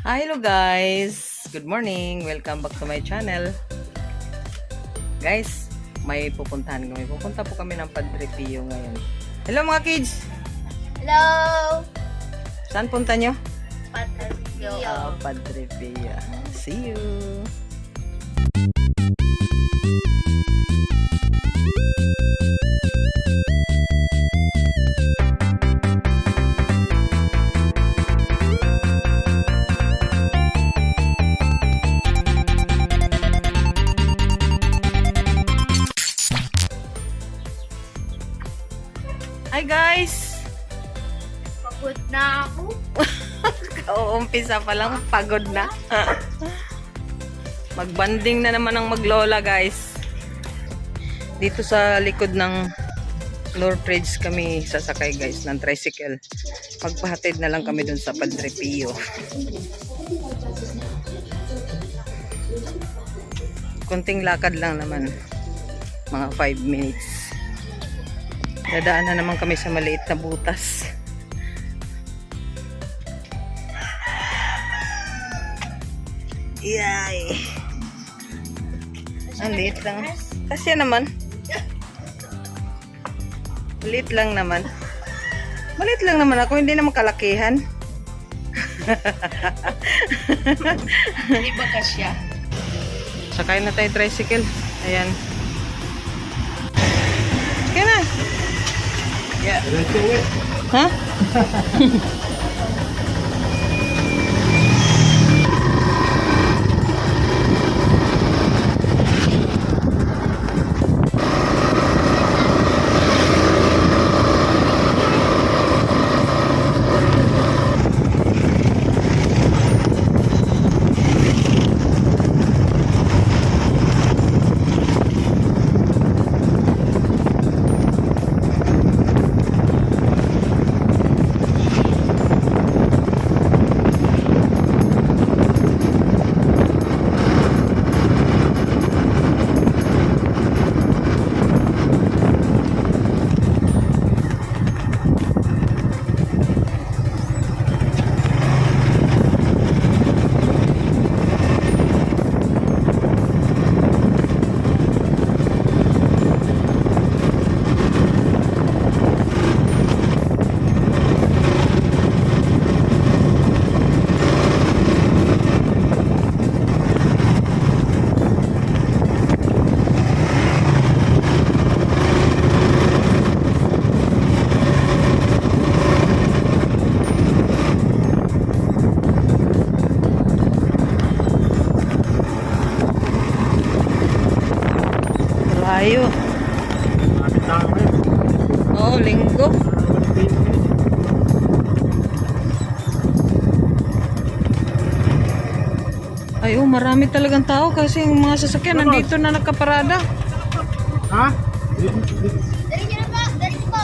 Hi, hello guys! Good morning! Welcome back to my channel. Guys, may pupuntahan kami. Pupunta po kami ng Padre Pio ngayon. Hello mga kids! Hello! Saan punta nyo? Patasyo. Ah, Padre Pio. See you! Hi Pagod na ako. Uumpisa pa lang, pagod na. Magbanding na naman ang maglola, guys. Dito sa likod ng Lord Bridge kami sasakay, guys, ng tricycle. Magpahatid na lang kami dun sa Padre Pio. Kunting lakad lang naman. Mga 5 minutes. Dadaan na naman kami sa maliit na butas. Yay. Ang liit lang. Kasi naman. Maliit lang naman. Maliit lang naman ako. Hindi naman kalakihan. Hindi ba kasya? Sakay na tayo tricycle. Ayan. Sige na. Yeah. Ha? Layo. marami talagang tao kasi yung mga sasakyan nandito na nakaparada. Ha? Dari niyo na po! Dari niyo po!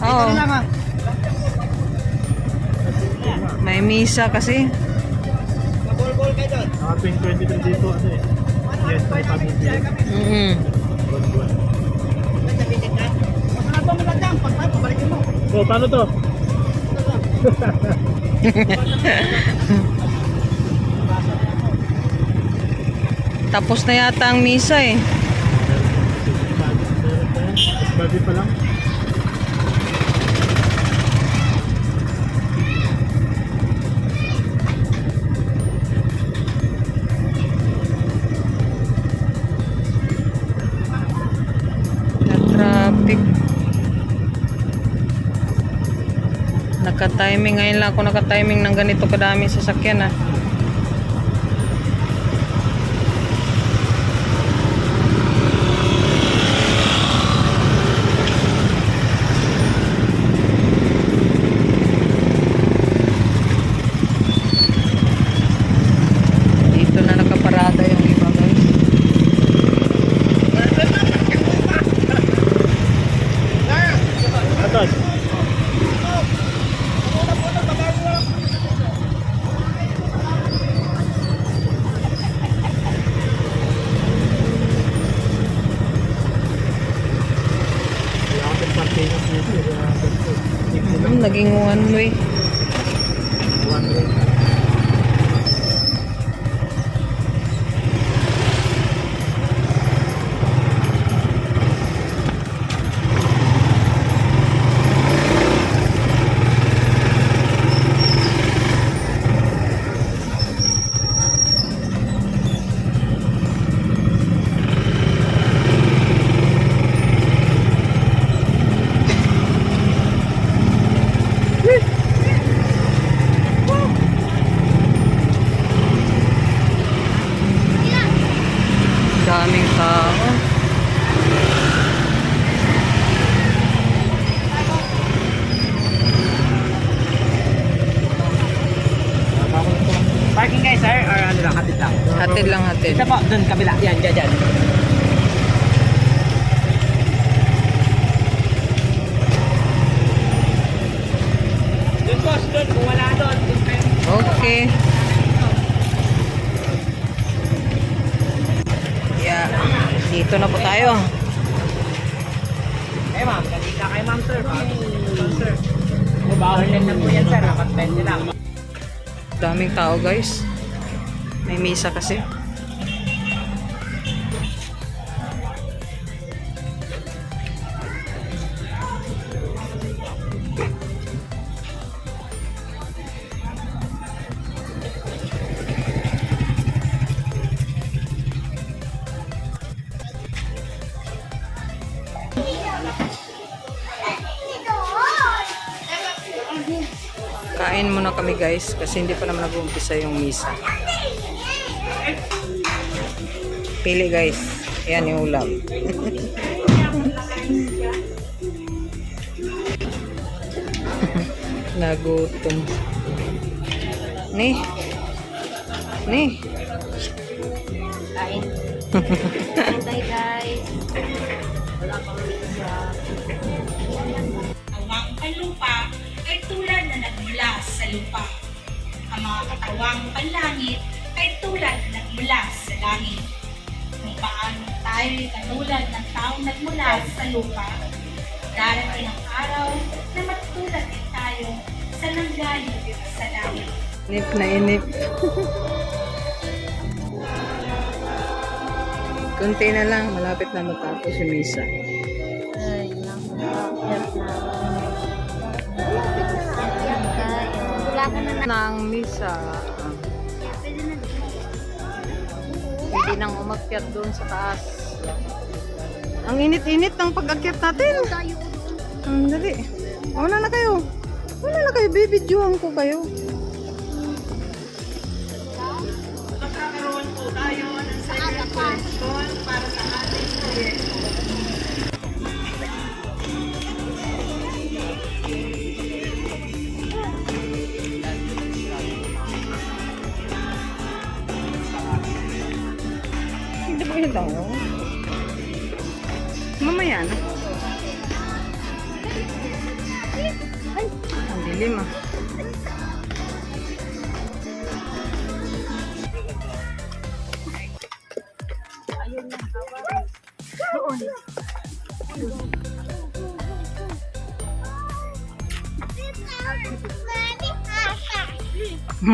Oo. May misa kasi. Naka 2023 dito ano eh. Yes, may pamilya. Mm Oh, paano to? Tapos na yata ang misa eh. Babi pa lang. Naka-timing. Ngayon lang ako naka-timing ng ganito kadami sasakyan ah. naging one way. One way. Ito po, dun, kabila. Yan, dyan, dyan. Dun, boss, dun. Kung wala dun. Okay. Yeah. Dito na po tayo. Eh, ma'am, kanina kay ma'am, sir. Ma'am, sir. Overland na po yan, sir. Apat 20 lang. Daming tao guys. May misa kasi. Kain muna kami guys kasi hindi pa naman nag-uumpisa yung misa. Pili guys. Yan yung ulam. Nagutom. Ni. Ni. Kain. Bye guys. Awang panlupa ay tulad na nagmula sa lupa. Ang mga katawang panlangit ay tulad na nagmula sa langit. Kung paano tayo katulad ng taong nagmula sa lupa, darating ang araw na matulad din tayo sa nanggaling sa langit. Inip na inip. Kunti na lang. Malapit na matapos yung misa. Wala ka na. Nang misa. Hindi nang umakyat doon sa taas. Ang init-init ng pag-akyat natin. Ang dali. Wala na kayo. Wala na kayo. Bibidyohan ko kayo.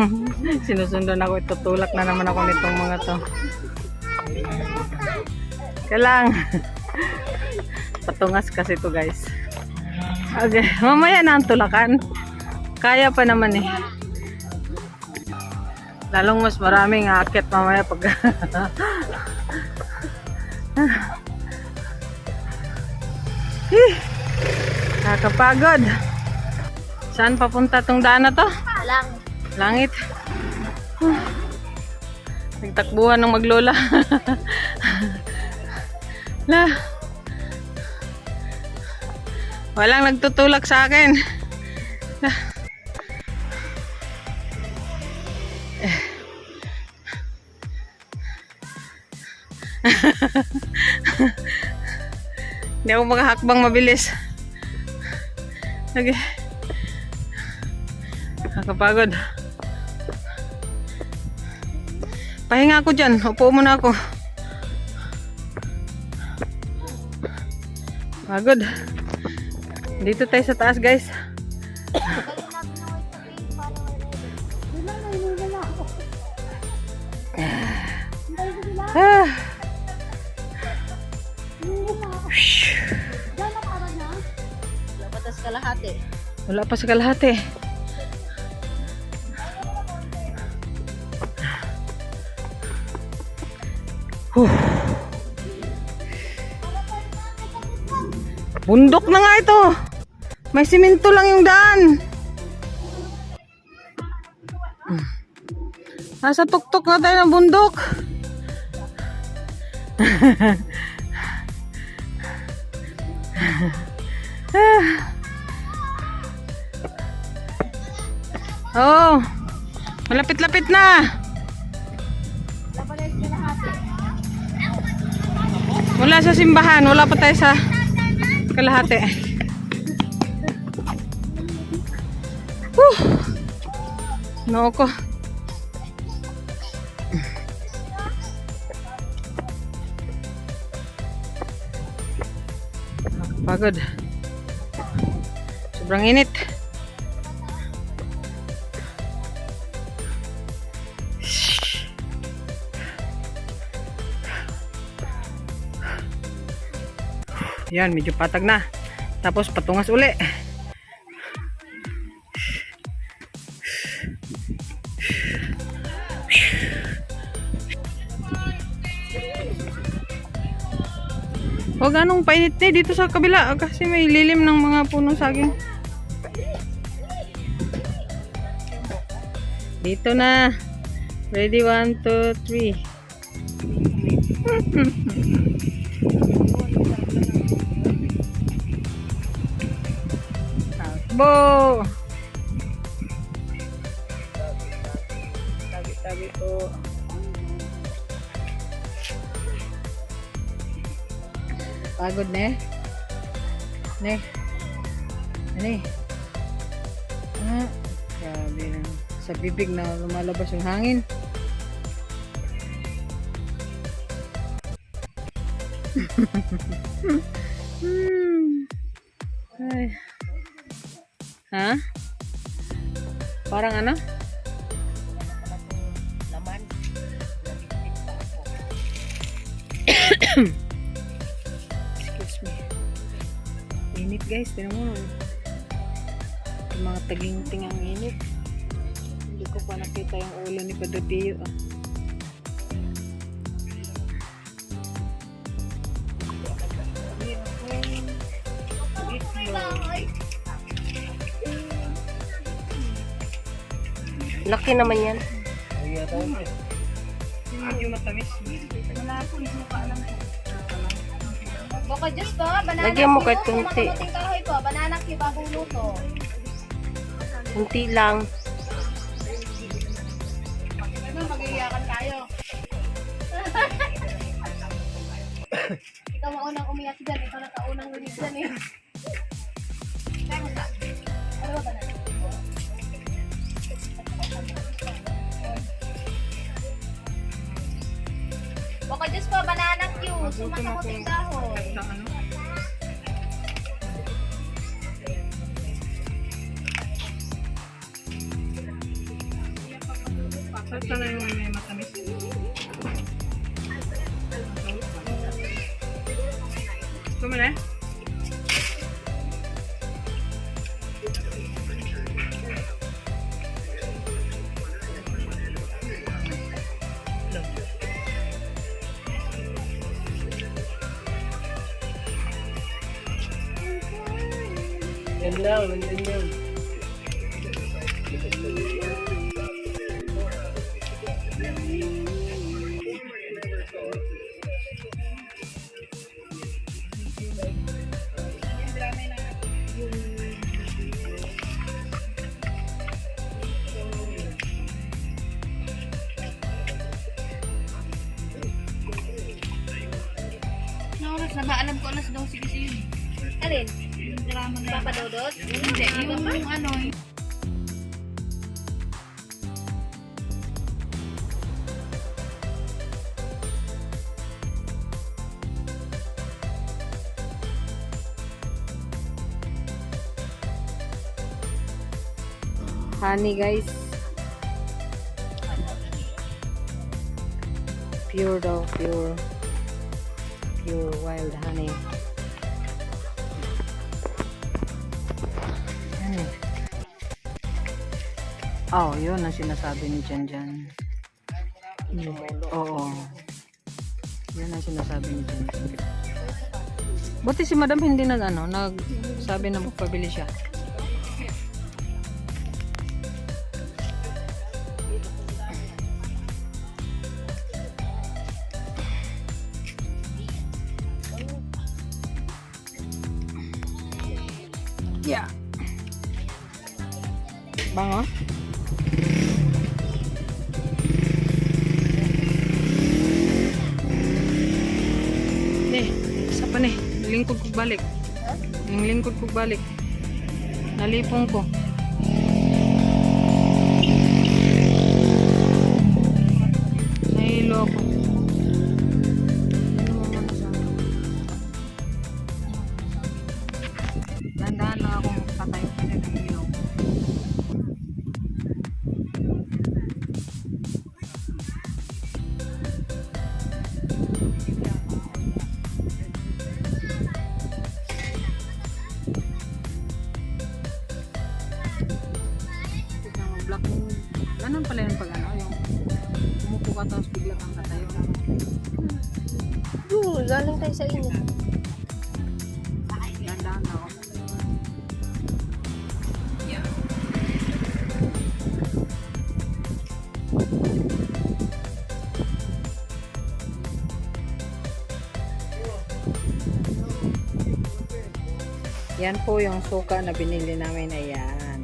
Sinusundan ako, itutulak na naman ako nitong mga to. Kailang. Patungas kasi to guys. Okay, mamaya na ang tulakan. Kaya pa naman eh. Lalong mas maraming aakyat mamaya pag... Eh, Nakakapagod. Saan papunta tong daan na to? Lang. Langit. Huh. Nagtakbuhan ng maglola. La. Walang nagtutulak sa akin. La. Eh. Hindi ako makahakbang mabilis. Lagi. Nakapagod. Pahinga ako dyan. Upo muna ako. Pagod. Dito tayo sa taas guys. Ah. Wala pa sa kalahati. Wala pa sa kalahati. Bundok na nga ito. May simento lang yung daan. Hmm. Nasa tuktok na tayo ng bundok. Oh, malapit-lapit na. Wala sa simbahan, wala pa tayo sa kalahati. No ko. Pagod. Sobrang init. Yan, medyo patag na. Tapos patungas uli. Huwag anong painit na dito sa kabila kasi may lilim ng mga punong saging. Dito na. Ready, one, two, three. Pagod ne? Ne? Ne? Ah, grabe na. Sa bibig na lumalabas yung hangin. hmm. Ay. Ha? Parang ano? Padre Pio. ah. Laki naman yan. Medyo matamis. Baka Diyos ko, banana Lagyan mo kahit konti. kumakamuting kahoy ko, banana cue bagong luto. Kunti lang. Ikaw maunang umiyak dyan, ikaw nakaunang ulit dyan eh. Ano ba? Ano ba banana? Baka Diyos ko, banana cue, sumakamuting kahoy. Sa ano? Yun. Honey guys. Pure daw, pure. Pure wild honey. Eh. Oh, yun ang sinasabi ni Jan Jan. Oo. Yan ang sinasabi ni Jan Jan. Buti si Madam hindi nag ano, nagsabi na magpabili siya. Yeah. Bango? Eh, isa pa ni. Lingkod ko balik. Yung lingkod ko balik. Nalipong ko. Tayo sa inyo. Yan po yung suka na binili namin. Ayan.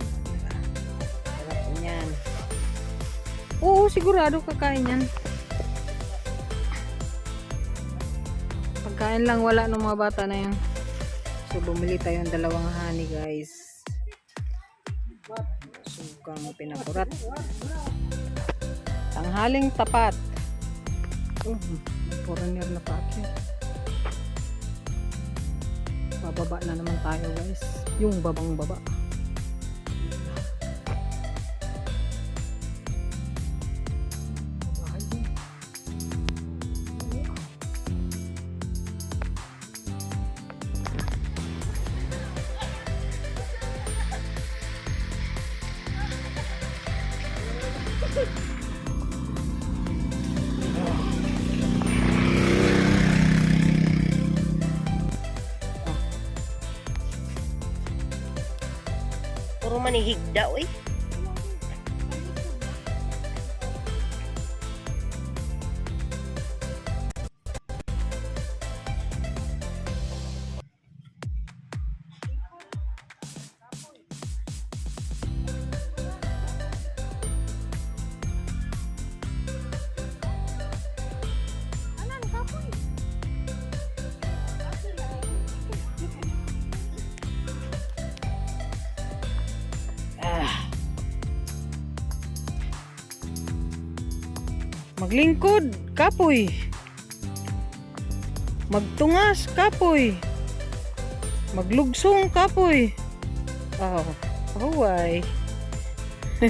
Sarap niyan. Oo, sigurado kakain yan. Pagkain lang wala ng mga bata na yun. So, bumili tayo ng dalawang honey, guys. Sugang pinakurat. Tanghaling tapat. Oh, foreigner na paakyat. Bababa na naman tayo, guys. Yung babang baba. Puro manihig daw eh. Maglingkod, kapoy. Magtungas, kapoy. Maglugsong, kapoy. Oh, huway.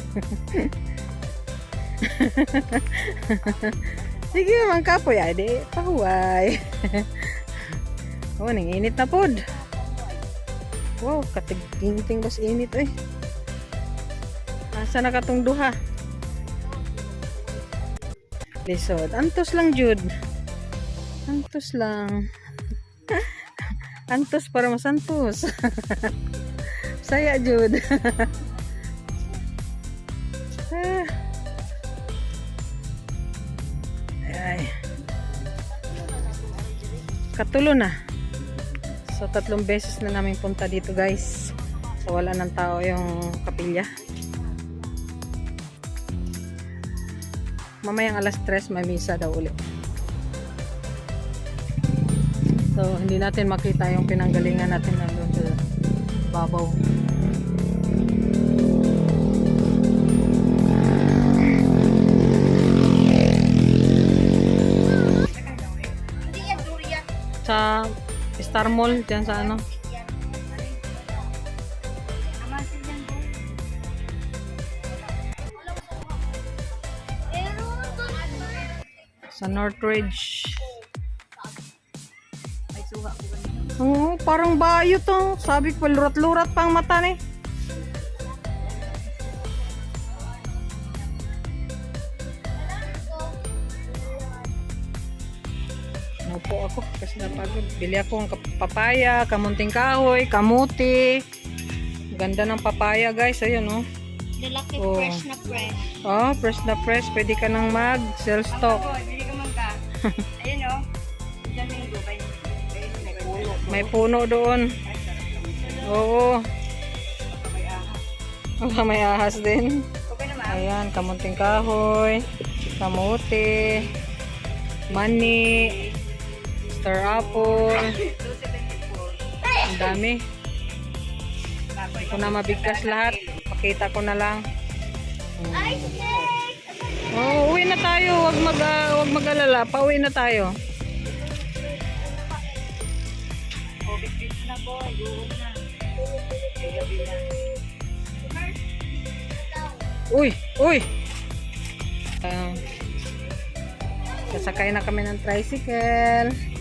Sige naman, kapoy. Ay, di, pahuway. oh, nang init na pod. Wow, katig-inting bas init eh. Asa na katong duha? Lisod. Antos lang, Jude. Antos lang. Antos para masantos. Saya, Jude. Ah. Ay. Katulo na. So, tatlong beses na namin punta dito, guys. So, wala ng tao yung kapilya. Mamayang alas 3 may misa daw ulit. So, hindi natin makita yung pinanggalingan natin nandun sa babaw. Sa Star Mall, dyan sa ano. Sa Northridge. Oo, parang bayo to. Sabi ko, lurat-lurat pa ang mata ni. Naupo ako kasi napagod. Bili ako ng papaya, kamunting kahoy, kamuti. Ganda ng papaya guys. Ayun oh. Lalaki Oh. fresh na fresh. Oh, fresh na fresh. Pwede ka nang mag sell stock. mangga. Ayun o. Diyan yung gubay. May puno doon. Oo. Baka may ahas din. Ayan, kamunting kahoy, kamote, mani, star apple. Ang dami. Hindi ko na mabigkas lahat. Pakita ko na lang. Oh, uwi na tayo. Wag mag ah, wag mag-alala. Pauwi na tayo. Uy, uy. Ah, sasakay na kami ng tricycle.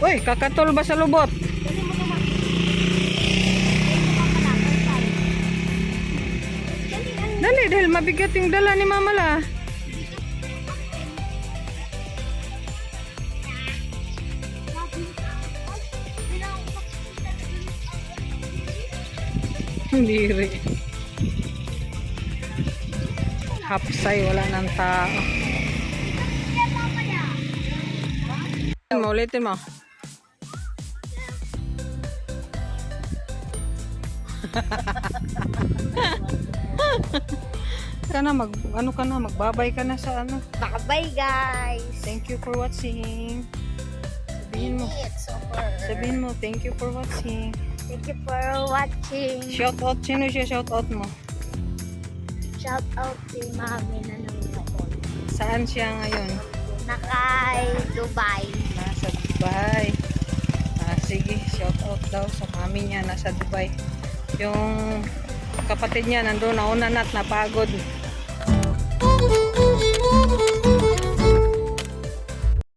Uy, kakatol ba sa lubot? Dali, dahil mabigat yung dala ni Mama la. Hindi rin. Hapsay, wala nang tao. Ulitin mo, ka na, mag, ano ka na, magbabay ka na sa ano. Bye guys! Thank you for watching. Sabihin mo, sabihin mo, thank you for watching. Thank you for watching. Shout out, sino siya shout out mo? Shout out kay mami na nanonood. Saan siya ngayon? Nakay Dubai. Nasa Dubai. Ah, sige, shout out daw sa mami niya nasa Dubai. Yung kapatid niya nandun nauna na at napagod.